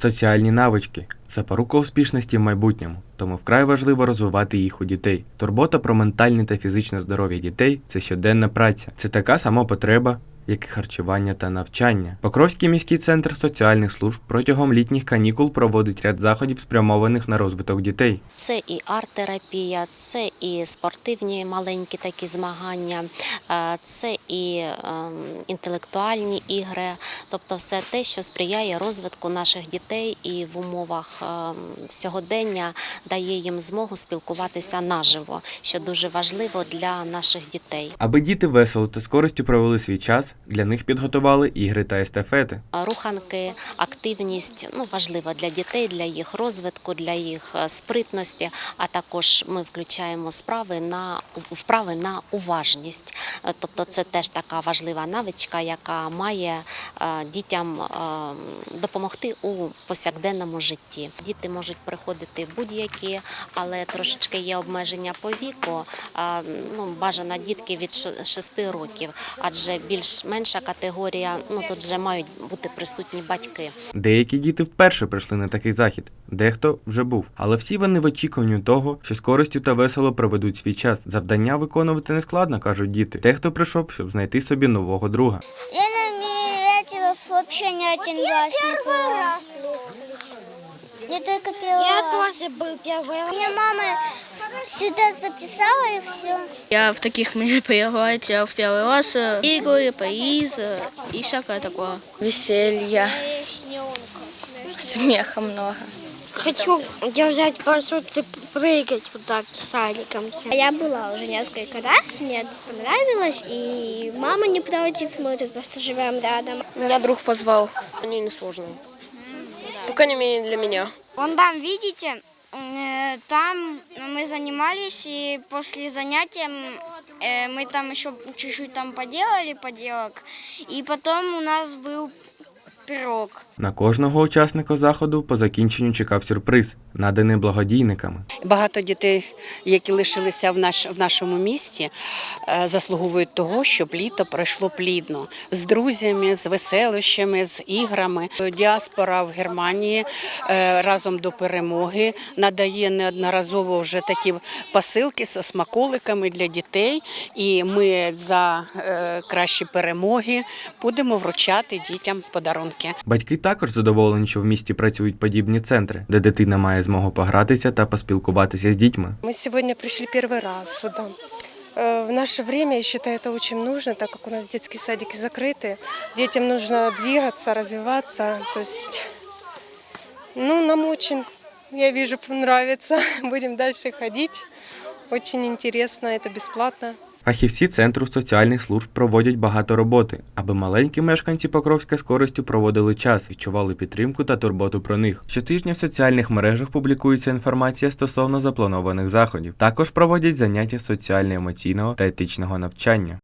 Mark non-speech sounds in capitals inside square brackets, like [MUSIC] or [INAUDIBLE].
Соціальні навички запорука успішності в майбутньому, тому вкрай важливо розвивати їх у дітей. Турбота про ментальне та фізичне здоров'я дітей це щоденна праця. Це така сама потреба, як і харчування та навчання. Покровський міський центр соціальних служб протягом літніх канікул проводить ряд заходів, спрямованих на розвиток дітей. Це і арт-терапія, це і спортивні маленькі такі змагання, це і ем, інтелектуальні ігри, тобто все те, що сприяє розвитку наших дітей і в умовах ем, сьогодення дає їм змогу спілкуватися наживо, що дуже важливо для наших дітей. Аби діти весело та з користю провели свій час, для них підготували ігри та естафети. Руханки, активність ну важлива для дітей, для їх розвитку, для їх е, спритності. А також ми включаємо справи на вправи на уважність. Е, Тобто, це теж така важлива навичка, яка має е, дітям допомогти у повсякденному житті. Діти можуть приходити будь-які, але трошечки є обмеження по віку. Ну бажано дітки від 6 років, адже більш менша категорія, ну тут вже мають бути присутні батьки. Деякі діти вперше прийшли на такий захід, дехто вже був. Але всі вони в очікуванні того, що з користю та весело проведуть свій час. Завдання виконувати не складно, кажуть діти. Дехто прийшов, щоб знайти собі нового друга. Я вообще ни один раз не была. Я только первый Я раз. тоже был первый раз. Меня мама сюда записала и все. Я в таких [LAUGHS] мероприятиях в первый раз э, игры, приз э, и всякое такое. Веселье, смеха много. Хочу держать парашют и прыгать вот так садиком. Я была уже несколько раз, мне это понравилось, и мама не против, мы тут просто живем рядом. Меня друг позвал. Они не сложные. По крайней мере, для меня. Вон там, видите, э, там мы занимались, и после занятия э, мы там еще чуть-чуть там поделали поделок, и потом у нас был пирог. На кожного учасника заходу по закінченню чекав сюрприз, наданий благодійниками. Багато дітей, які лишилися в, наш, в нашому місті, е, заслуговують того, щоб літо пройшло плідно з друзями, з веселищами, з іграми. Діаспора в Германії е, разом до перемоги надає неодноразово вже такі посилки з смаколиками для дітей. І ми за е, кращі перемоги будемо вручати дітям подарунки Батьки також задоволені, що в місті працюють подібні центри, де дитина має змогу погратися та поспілкуватися з дітьми. Мы сегодня пришли первый раз сюда. Э, В наше время, я считаю, это очень нужно, так как у нас детские садики закрыты. Детям нужно двигаться, развиваться. То есть, ну, нам очень, я вижу, нравится. [LAUGHS] Будем дальше ходить. Очень интересно, это бесплатно. Фахівці центру соціальних служб проводять багато роботи, аби маленькі мешканці Покровська з користю проводили час, відчували підтримку та турботу про них. Щотижня в соціальних мережах публікується інформація стосовно запланованих заходів. Також проводять заняття соціально-емоційного та етичного навчання.